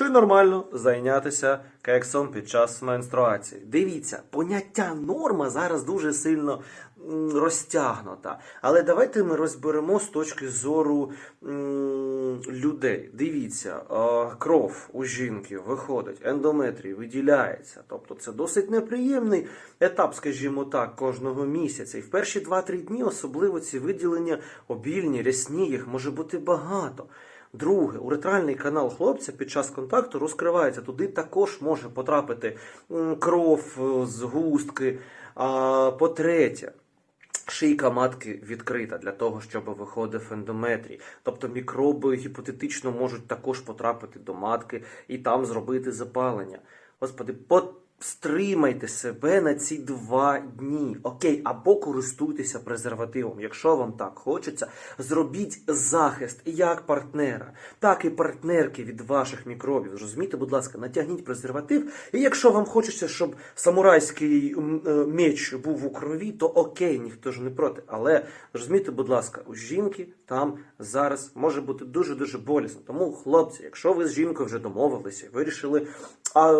Чи нормально зайнятися кексом під час менструації? Дивіться, поняття норма зараз дуже сильно розтягнута. Але давайте ми розберемо з точки зору людей. Дивіться, кров у жінки виходить, ендометрій виділяється. Тобто це досить неприємний етап, скажімо так, кожного місяця. І в перші 2-3 дні особливо ці виділення обільні, рясні, їх може бути багато. Друге, уретральний канал хлопця під час контакту розкривається. Туди також може потрапити кров, е, згустки. А по-третє, Шийка матки відкрита для того, щоб виходив ендометрій. Тобто мікроби гіпотетично можуть також потрапити до матки і там зробити запалення. Господи, стримайте себе на ці два дні. Окей, або користуйтеся презервативом. Якщо вам так хочеться, зробіть захист як партнера, так і партнерки від ваших мікробів. Зрозумійте, будь ласка, натягніть презерватив. І якщо вам хочеться, щоб самурайський е, меч був у крові, то окей, ніхто ж не проти. Але зрозумійте, будь ласка, у жінки там зараз може бути дуже дуже болісно. Тому, хлопці, якщо ви з жінкою вже домовилися, вирішили а,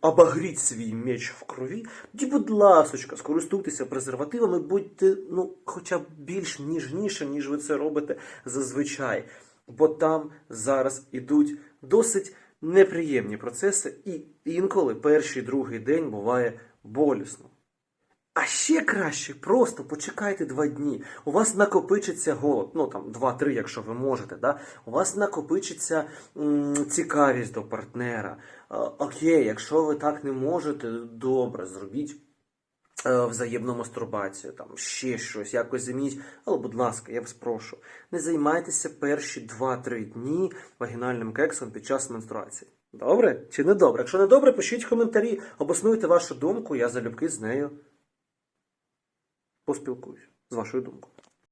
обагріть свій меч в крові, тоді, будь ласочка, скористуйтеся презервативами, будьте ну, хоча б більш ніжніше, ніж ви це робите зазвичай. Бо там зараз ідуть досить неприємні процеси, і інколи перший другий день буває болісно. А ще краще, просто почекайте два дні. У вас накопичиться голод, ну там два-три, якщо ви можете. Да? У вас накопичиться м, цікавість до партнера. А, окей, якщо ви так не можете, добре, зробіть е, взаємну мастурбацію, там ще щось, якось замініть. Але, будь ласка, я вас прошу, не займайтеся перші 2-3 дні вагінальним кексом під час менструації. Добре чи не добре? Якщо не добре, пишіть коментарі, обоснуйте вашу думку, я залюбки з нею поспілкуюсь з вашою думкою.